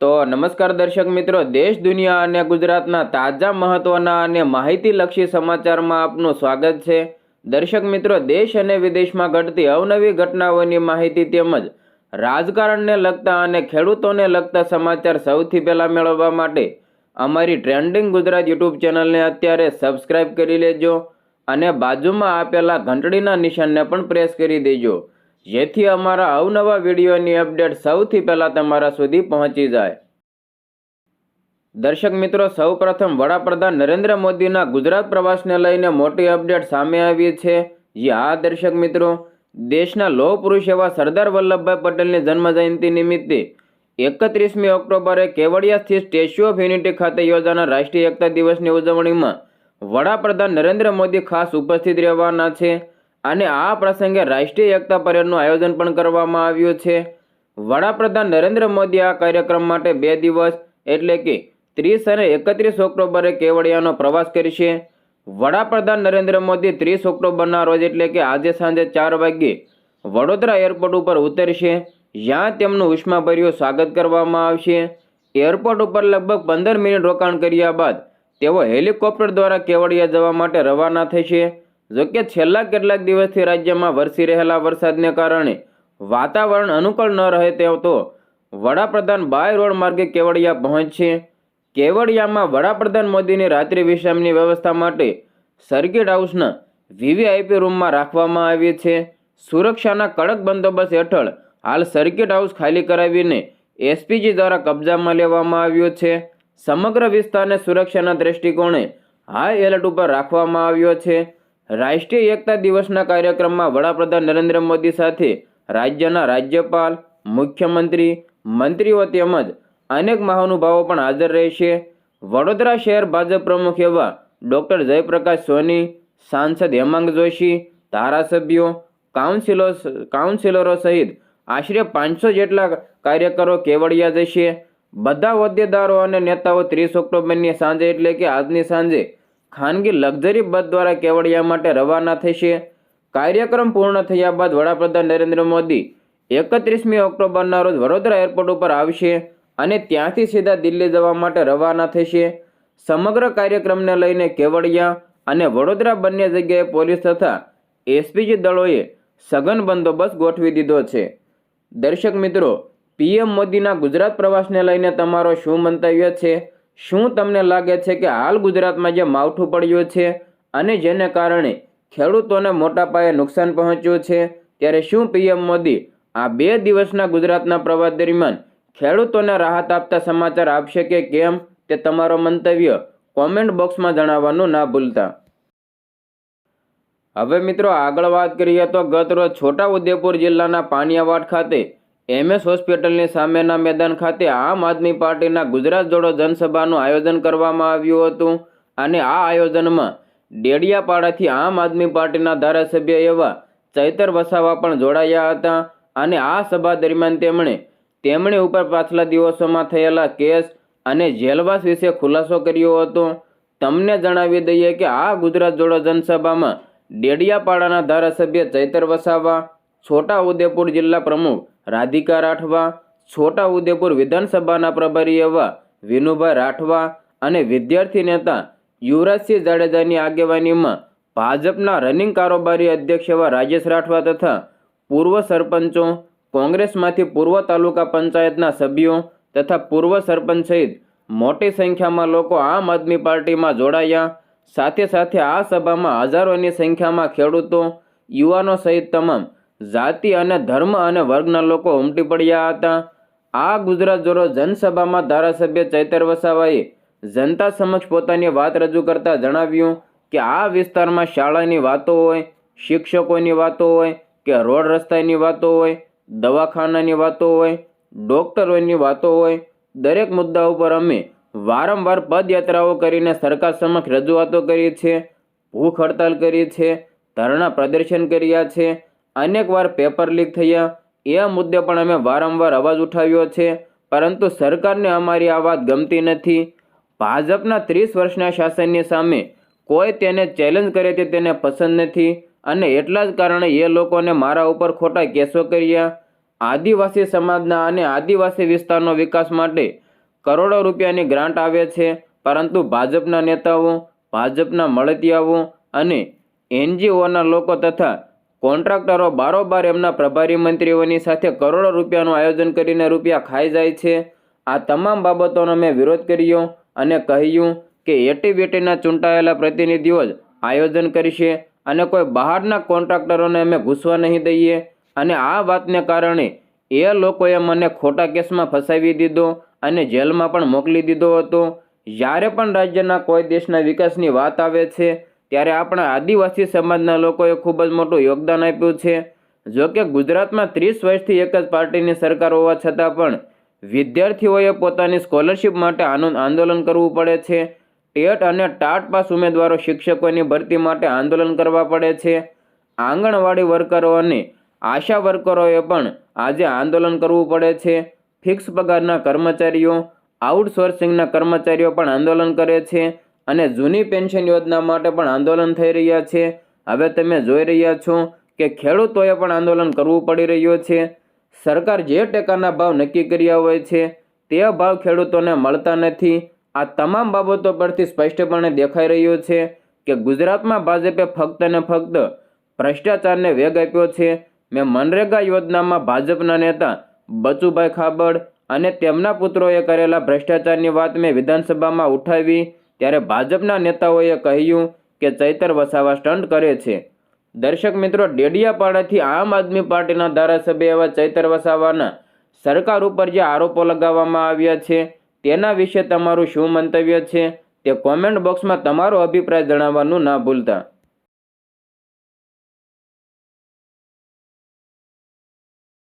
તો નમસ્કાર દર્શક મિત્રો, દેશ, દુનિયા અને ગુજરાતના તાજા મહત્વના અને માહિતીલક્ષી સમાચારમાં આપનું સ્વાગત છે. દર્શક મિત્રો, દેશ અને વિદેશમાં ઘટતી અવનવી ઘટનાઓની માહિતી તેમજ રાજકારણને લગતા અને ખેડૂતોને લગતા સમાચાર સૌથી પહેલાં મેળવવા માટે અમારી ટ્રેન્ડિંગ ગુજરાત યુટ્યુબ ચેનલને અત્યારે સબસ્ક્રાઇબ કરી લેજો અને બાજુમાં આપેલા ઘંટડીના નિશાનને પણ પ્રેસ કરી દેજો. જેથી અમારા અવનવા વિડીયોની અપડેટ સૌથી પહેલાં તમારા સુધી પહોંચી જાય. દર્શક મિત્રો, સૌપ્રથમ વડાપ્રધાન નરેન્દ્ર મોદીના ગુજરાત પ્રવાસને લઈને મોટી અપડેટ સામે આવી છે. જે આ દર્શક મિત્રો, દેશના લોહ પુરુષ એવા સરદાર વલ્લભભાઈ પટેલની જન્મજયંતિ નિમિત્તે એકત્રીસમી ઓક્ટોબરે કેવડિયા સ્થિત સ્ટેચ્યુ ઓફ યુનિટી ખાતે યોજાનાર રાષ્ટ્રીય એકતા દિવસની ઉજવણીમાં વડાપ્રધાન નરેન્દ્ર મોદી ખાસ ઉપસ્થિત રહેવાના છે. અને આ પ્રસંગે રાષ્ટ્રીય એકતા પરેડનું આયોજન પણ કરવામાં આવ્યું છે. વડાપ્રધાન નરેન્દ્ર મોદી આ કાર્યક્રમ માટે બે દિવસ એટલે કે ત્રીસ અને એકત્રીસ ઓક્ટોબરે કેવડિયાનો પ્રવાસ કરશે. વડાપ્રધાન નરેન્દ્ર મોદી ત્રીસ ઓક્ટોબરના રોજ એટલે કે આજે સાંજે ચાર વાગ્યે વડોદરા એરપોર્ટ ઉપર ઉતરશે. જ્યાં તેમનું ઉષ્માભર્યું સ્વાગત કરવામાં આવશે. એરપોર્ટ ઉપર લગભગ પંદર મિનિટ રોકાણ કર્યા બાદ તેઓ હેલિકોપ્ટર દ્વારા કેવડિયા જવા માટે રવાના થશે. જોકે છેલ્લા કેટલાક દિવસથી રાજ્યમાં વરસી રહેલા વરસાદને કારણે વાતાવરણ અનુકૂળ ન રહે તેવું તો વડાપ્રધાન બાય રોડ માર્ગે કેવડિયા પહોંચશે. કેવડિયામાં વડાપ્રધાન મોદીની રાત્રિ વિશ્રામની વ્યવસ્થા માટે સર્કિટ હાઉસના વીવીઆઈપી રૂમમાં રાખવામાં આવી છે. સુરક્ષાના કડક બંદોબસ્ત હેઠળ હાલ સર્કિટ હાઉસ ખાલી કરાવીને એસપીજી દ્વારા કબજામાં લેવામાં આવ્યો છે. સમગ્ર વિસ્તારને સુરક્ષાના દ્રષ્ટિકોણે હાઈ એલર્ટ ઉપર રાખવામાં આવ્યો છે. રાષ્ટ્રીય એકતા દિવસના કાર્યક્રમમાં વડાપ્રધાન નરેન્દ્ર મોદી સાથે રાજ્યના રાજ્યપાલ, મુખ્યમંત્રી, મંત્રીઓ તેમજ અનેક મહાનુભાવો પણ હાજર રહેશે. વડોદરા શહેર ભાજપ પ્રમુખ એવા ડૉક્ટર જયપ્રકાશ સોની, સાંસદ હેમાંગ જોશી, ધારાસભ્યો, કાઉન્સિલો કાઉન્સિલરો સહિત આશરે પાંચસો જેટલા કાર્યકરો કેવડિયા જશે. બધા હોદ્દેદારો અને નેતાઓ ત્રીસ ઓક્ટોબરની સાંજે એટલે કે આજની સાંજે ખાનગી લક્ઝરી બસ દ્વારા કેવડિયા માટે રવાના થશે. કાર્યક્રમ પૂર્ણ થયા બાદ વડાપ્રધાન નરેન્દ્ર મોદી એકત્રીસમી ઓક્ટોબરના રોજ વડોદરા એરપોર્ટ ઉપર આવશે અને ત્યાંથી સીધા દિલ્હી જવા માટે રવાના થશે. સમગ્ર કાર્યક્રમને લઈને કેવડિયા અને વડોદરા બંને જગ્યાએ પોલીસ તથા એસપીજી દળોએ સઘન બંદોબસ્ત ગોઠવી દીધો છે. દર્શક મિત્રો, પીએમ મોદીના ગુજરાત પ્રવાસને લઈને તમારો શું મંતવ્ય છે? શું તમને લાગે છે કે હાલ ગુજરાતમાં જે માવઠું પડ્યું છે અને જેને કારણે ખેડૂતોને મોટા પાયે નુકસાન પહોંચ્યું છે, ત્યારે શું પીએમ મોદી આ બે દિવસના ગુજરાતના પ્રવાસ દરમિયાન ખેડૂતોને રાહત આપતા સમાચાર આપશે કે કેમ તે તમારો મંતવ્ય કોમેન્ટ બોક્સમાં જણાવવાનું ના ભૂલતા. હવે મિત્રો આગળ વાત કરીએ તો ગત રોજ છોટા ઉદેપુર જિલ્લાના પાનિયાવાડ ખાતે એમએસ હોસ્પિટલની સામેના મેદાન ખાતે આમ આદમી પાર્ટીના ગુજરાત જોડો જનસભાનું આયોજન કરવામાં આવ્યું હતું. અને આ આયોજનમાં ડેડિયાપાડાથી આમ આદમી પાર્ટીના ધારાસભ્ય એવા ચૈતર વસાવા પણ જોડાયા હતા. અને આ સભા દરમિયાન તેમણે તેમણે ઉપર પાછલા દિવસોમાં થયેલા કેસ અને જેલવાસ વિશે ખુલાસો કર્યો હતો. તમને જણાવી દઈએ કે આ ગુજરાત જોડો જનસભામાં ડેડિયાપાડાના ધારાસભ્ય ચૈતર વસાવા છોટા ઉદેપુર જિલ્લા પ્રમુખ રાધિકા રાઠવા, છોટા ઉદેપુર વિધાનસભાના પ્રભારી એવા વિનુભાઈ રાઠવા અને વિદ્યાર્થી નેતા યુવરાજસિંહ જાડેજાની આગેવાનીમાં ભાજપના રનિંગ કારોબારી અધ્યક્ષ એવા રાજેશ રાઠવા તથા પૂર્વ સરપંચો, કોંગ્રેસમાંથી પૂર્વ તાલુકા પંચાયતના સભ્યો તથા પૂર્વ સરપંચ સહિત મોટી સંખ્યામાં લોકો આમ આદમી પાર્ટીમાં જોડાયા. સાથે સાથે આ સભામાં હજારોની સંખ્યામાં ખેડૂતો, યુવાનો સહિત તમામ જાતિ અને ધર્મ અને વર્ગના લોકો ઉમટી પડ્યા હતા. આ ગુજરાત જોડો જનસભામાં ધારાસભ્ય ચૈતર વસાવાએ જનતા સમક્ષ પોતાની વાત રજૂ કરતા જણાવ્યું કે આ વિસ્તારમાં શાળાની વાતો હોય, શિક્ષકોની વાતો હોય, કે રોડ રસ્તાની વાતો હોય, દવાખાનાની વાતો હોય, ડોક્ટરોની વાતો હોય, દરેક મુદ્દા ઉપર અમે વારંવાર પદયાત્રાઓ કરીને સરકાર સમક્ષ રજૂઆતો કરી છે, ભૂખ હડતાલ કરી છે, ધરણા પ્રદર્શન કર્યા છે અનેકવાર પેપર લીક થયા. એ મુદ્દે પણ અમે વારંવાર અવાજ ઉઠાવ્યો છે. પરંતુ સરકારને અમારી આ વાત ગમતી નથી. ભાજપના ત્રીસ વર્ષના શાસનની સામે કોઈ તેને ચેલેન્જ કરે તે તેને પસંદ નથી. અને એટલા જ કારણે એ લોકોને મારા ઉપર ખોટા કેસો કર્યા. આદિવાસી સમાજના અને આદિવાસી વિસ્તારનો વિકાસ માટે કરોડો રૂપિયાની ગ્રાન્ટ આવે છે. પરંતુ ભાજપના નેતાઓ, ભાજપના મળતિયાઓ અને એનજીઓના લોકો તથા કોન્ટ્રાક્ટરો બારોબાર એમના પ્રભારી મંત્રીઓની સાથે કરોડો રૂપિયાનું આયોજન કરીને રૂપિયા ખાઈ જાય છે. આ તમામ બાબતોનો મેં વિરોધ કર્યો અને કહ્યું કે એટીવીટીના ચૂંટાયેલા પ્રતિનિધિઓ જ આયોજન કરશે અને કોઈ બહારના કોન્ટ્રાક્ટરોને અમે ઘૂસવા નહીં દઈએ. અને આ વાતને કારણે એ લોકોએ મને ખોટા કેસમાં ફસાવી દીધો અને જેલમાં પણ મોકલી દીધો હતો. જ્યારે પણ રાજ્યના કોઈ દેશના વિકાસની વાત આવે છે ત્યારે આપણા આદિવાસી સમાજના લોકોએ ખૂબ જ મોટું યોગદાન આપ્યું છે. જો કે ગુજરાતમાં ત્રીસ વર્ષથી એક જ પાર્ટીની સરકાર હોવા છતાં પણ વિદ્યાર્થીઓએ પોતાની સ્કોલરશિપ માટે આનંદ આંદોલન કરવું પડે છે. ટેટ અને ટાટ પાસ ઉમેદવારો શિક્ષકોની ભરતી માટે આંદોલન કરવા પડે છે. આંગણવાડી વર્કરો અને આશા વર્કરોએ પણ આજે આંદોલન કરવું પડે છે. ફિક્સ પગારના કર્મચારીઓ, આઉટસોર્સિંગના કર્મચારીઓ પણ આંદોલન કરે છે. અને જૂની પેન્શન યોજના માટે પણ આંદોલન થઈ રહ્યા છે. હવે તમે જોઈ રહ્યા છો કે ખેડૂતોએ પણ આંદોલન કરવું પડી રહ્યું છે. સરકાર જે ટેકાના ભાવ નક્કી કર્યા હોય છે, તે ભાવ ખેડૂતોને મળતા નથી. આ તમામ બાબતો પરથી સ્પષ્ટપણે દેખાઈ રહ્યું છે કે ગુજરાતમાં ભાજપે ફક્ત ને ફક્ત ભ્રષ્ટાચારને વેગ આપ્યો છે. મેં મનરેગા યોજનામાં ભાજપના નેતા બચુભાઈ ખાબડ અને તેમના પુત્રોએ કરેલા ભ્રષ્ટાચારની વાત મેં વિધાનસભામાં ઉઠાવી. ત્યારે ભાજપના નેતાઓએ કહ્યું કે ચૈતર વસાવા સ્ટન્ટ કરે છે. દર્શક મિત્રો, ડેડિયાપાડાથી આમ આદમી પાર્ટીના ધારાસભ્ય એવા ચૈતર વસાવાના સરકાર ઉપર જે આરોપો લગાવવામાં આવ્યા છે, તેના વિશે તમારું શું મંતવ્ય છે તે કોમેન્ટ બોક્સમાં તમારો અભિપ્રાય જણાવવાનું ના ભૂલતા.